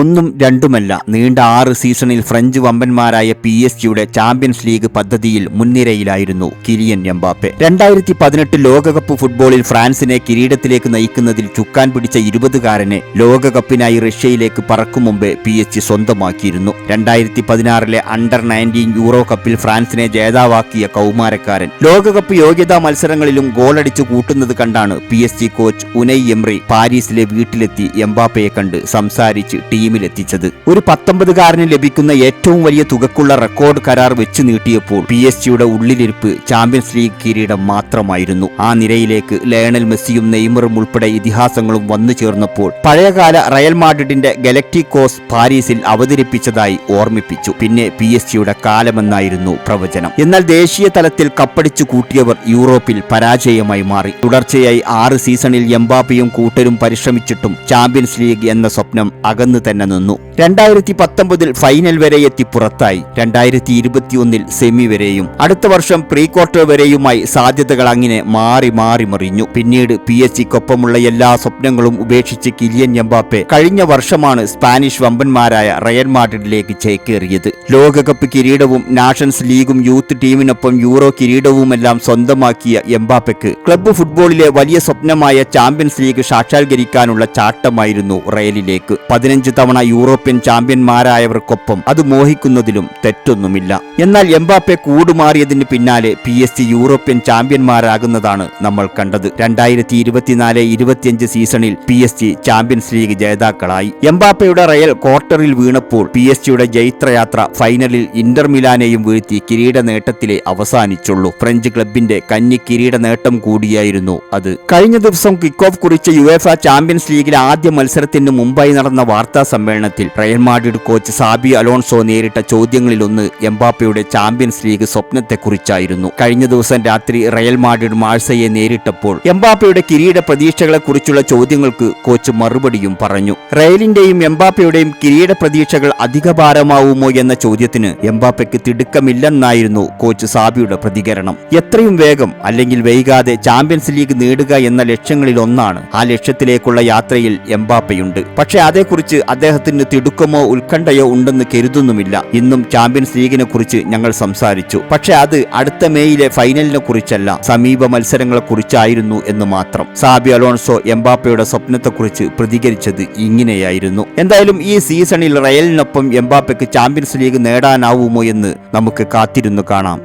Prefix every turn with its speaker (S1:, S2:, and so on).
S1: ഒന്നും രണ്ടുമല്ല. നീണ്ട ആറ് സീസണിൽ ഫ്രഞ്ച് വമ്പന്മാരായ പി എസ് ജിയുടെ ചാമ്പ്യൻസ് ലീഗ് പദ്ധതിയിൽ മുൻനിരയിലായിരുന്നു കിലിയൻ എംബാപ്പെ. രണ്ടായിരത്തി പതിനെട്ട് ലോകകപ്പ് ഫുട്ബോളിൽ ഫ്രാൻസിനെ കിരീടത്തിലേക്ക് നയിക്കുന്നതിൽ ചുക്കാൻ പിടിച്ച ഇരുപതുകാരനെ ലോകകപ്പിനായി റഷ്യയിലേക്ക് പറക്കും മുമ്പേ പി എസ് ജി സ്വന്തമാക്കിയിരുന്നു. രണ്ടായിരത്തി പതിനാറിലെ അണ്ടർ നയന്റീൻ യൂറോ കപ്പിൽ ഫ്രാൻസിനെ ജേതാവാക്കിയ കൗമാരക്കാരൻ. ലോകകപ്പ് യോഗ്യതാ മത്സരങ്ങളിലും ഗോളടിച്ചു കൂട്ടുന്നത് കണ്ടാണ് P S G coach Unai Emery പാരീസിലെ വീട്ടിലെത്തി എംബാപ്പയെ കണ്ട് സംസാരിച്ച് ടീമിലെത്തിച്ചത്. ഒരു പത്തൊമ്പതുകാരന് ലഭിക്കുന്ന ഏറ്റവും വലിയ തുകക്കുള്ള റെക്കോർഡ് കരാർ വെച്ച് നീട്ടിയപ്പോൾ പി എസ് ജിയുടെ ഉള്ളിലിരിപ്പ് ചാമ്പ്യൻസ് ലീഗ് കിരീടം മാത്രമായിരുന്നു. ആ നിരയിലേക്ക് ലയണൽ മെസ്സിയും നെയ്മറും ഉൾപ്പെടെ ഇതിഹാസങ്ങളും വന്നു ചേർന്നപ്പോൾ പഴയകാല റയൽ മാഡ്രിഡിന്റെ ഗലക്ടിക്കോസ് പാരീസിൽ അവതരിപ്പിച്ചതായി ഓർമ്മിപ്പിച്ചു. പിന്നെ പി എസ് ജിയുടെ കാലമെന്നായിരുന്നു പ്രവചനം. എന്നാൽ ദേശീയ തലത്തിൽ കപ്പടിച്ചു കൂട്ടിയവർ യൂറോപ്പിൽ പരാജയമായി മാറി. തുടർച്ചയായി ആറ് സീസണിൽ എംബാപ്പിയും കൂട്ടരും പരിശ്രമിച്ചിട്ടും ചാമ്പ്യൻസ് ലീഗ് എന്ന സ്വപ്നം അകന്നു തന്നെ നിന്നു. രണ്ടായിരത്തി പത്തൊമ്പതിൽ ഫൈനൽ വരെ എത്തി പുറത്തായി. രണ്ടായിരത്തി ഇരുപത്തിയൊന്നിൽ സെമി വരെയും. അടുത്ത വർഷം പ്രീ ക്വാർട്ടർ വരെയുമായി സാധ്യതകൾ അങ്ങനെ മാറി മാറി മറിഞ്ഞു. പിന്നീട് പി എസ് സിക്കൊപ്പമുള്ള എല്ലാ സ്വപ്നങ്ങളും ഉപേക്ഷിച്ച് കിലിയൻ എംബാപ്പെ കഴിഞ്ഞ വർഷമാണ് സ്പാനിഷ് വമ്പന്മാരായ റയൽ മാഡ്രിഡിലേക്ക് ചേക്കേറിയത്. ലോകകപ്പ് കിരീടവും നാഷൻസ് ലീഗും യൂത്ത് ടീമിനൊപ്പം യൂറോ കിരീടവുമെല്ലാം സ്വന്തമാക്കിയ എംബാപ്പയ്ക്ക് ക്ലബ്ബ് ഫുട്ബോളിലെ വലിയ സ്വപ്നമായ ചാമ്പ്യൻസ് ലീഗ് സാക്ഷാത്കരിക്കാനുള്ള ചാട്ടമായിരുന്നു റയലിലേക്ക്. പതിനഞ്ച് തവണ യൂറോപ്യൻ ചാമ്പ്യന്മാരായവർക്കൊപ്പം അത് മോഹിക്കുന്നതിലും തെറ്റൊന്നുമില്ല. എന്നാൽ എംബാപ്പെ കൂടുമാറിയതിന് പിന്നാലെ പി എസ് സി യൂറോപ്യൻ ചാമ്പ്യന്മാരാകുന്നതാണ് നമ്മൾ കണ്ടത്. രണ്ടായിരത്തി ഇരുപത്തിനാല് ഇരുപത്തിയഞ്ച് സീസണിൽ P S G Champions League ജേതാക്കളായി. എംബാപ്പയുടെ റയൽ ക്വാർട്ടറിൽ വീണപ്പോൾ പി എസ് ജിയുടെ ജൈത്രയാത്ര ഫൈനലിൽ ഇന്റർ മിലാനെയും വീഴ്ത്തി കിരീട നേട്ടത്തിലെ അവസാനിച്ചുള്ളൂ. ഫ്രഞ്ച് ക്ലബിന്റെ കന്നി കിരീട നേട്ടം കൂടിയായിരുന്നു അത്. കഴിഞ്ഞ ദിവസം കിക്ക് ഓഫ് കുറിച്ച യുഎഫ ചാമ്പ്യൻസ് ലീഗിലെ ആദ്യ മത്സരത്തിന് മുമ്പായി നടന്ന വാർത്താ സമ്മേളനത്തിൽ Real Madrid coach Xabi Alonso നേരിട്ട ചോദ്യങ്ങളിലൊന്ന് എംബാപ്പയുടെ ചാമ്പ്യൻസ് ലീഗ് സ്വപ്നത്തെക്കുറിച്ചായിരുന്നു. കഴിഞ്ഞ ദിവസം രാത്രി റയൽ മാഡ്രിഡ് മാഴ്സയെ നേരിട്ടപ്പോൾ എംബാപ്പയുടെ കിരീട പ്രതീക്ഷകളെക്കുറിച്ചുള്ള ചോദ്യങ്ങൾക്ക് കോച്ച് മറുപടിയും പറഞ്ഞു. റയലിന്റെയും എംബാപ്പയുടെയും കിരീട പ്രതീക്ഷകൾ അധിക ഭാരമാവുമോ എന്ന ചോദ്യത്തിന് എംബാപ്പയ്ക്ക് തിടുക്കമില്ലെന്നായിരുന്നു കോച്ച് സാബിയുടെ പ്രതികരണം. എത്രയും വേഗം അല്ലെങ്കിൽ വൈകാതെ ചാമ്പ്യൻസ് ലീഗ് നേടുക എന്ന ലക്ഷ്യങ്ങളിലൊന്നാണ് ആ ലക്ഷ്യത്തിലേക്കുള്ള യാത്രയിൽ എംബാപ്പയുണ്ട്. പക്ഷേ അതേക്കുറിച്ച് അദ്ദേഹത്തിന് തിടുക്കമോ ഉത്കണ്ഠയോ ഉണ്ടെന്ന് കരുതുന്നുമില്ല. ഇന്നും ചാമ്പ്യൻസ് ലീഗിനെ കുറിച്ച് ഞങ്ങൾ സംസാരിച്ചു. പക്ഷെ അത് അടുത്ത മേയിലെ ഫൈനലിനെ കുറിച്ചല്ല സമീപ മത്സരങ്ങളെ കുറിച്ചായിരുന്നു എന്ന് മാത്രം. സാബി അലോൺസോ എംബാപ്പയുടെ സ്വപ്നത്തെക്കുറിച്ച് പ്രതികരിച്ചത് ഇങ്ങനെയായിരുന്നു. എന്തായാലും ഈ സീസണിൽ റയലിനൊപ്പം എംബാപ്പയ്ക്ക് ചാമ്പ്യൻസ് ലീഗ് നേടാനാവുമോ എന്ന് നമുക്ക് കാത്തിരുന്നു കാണാം.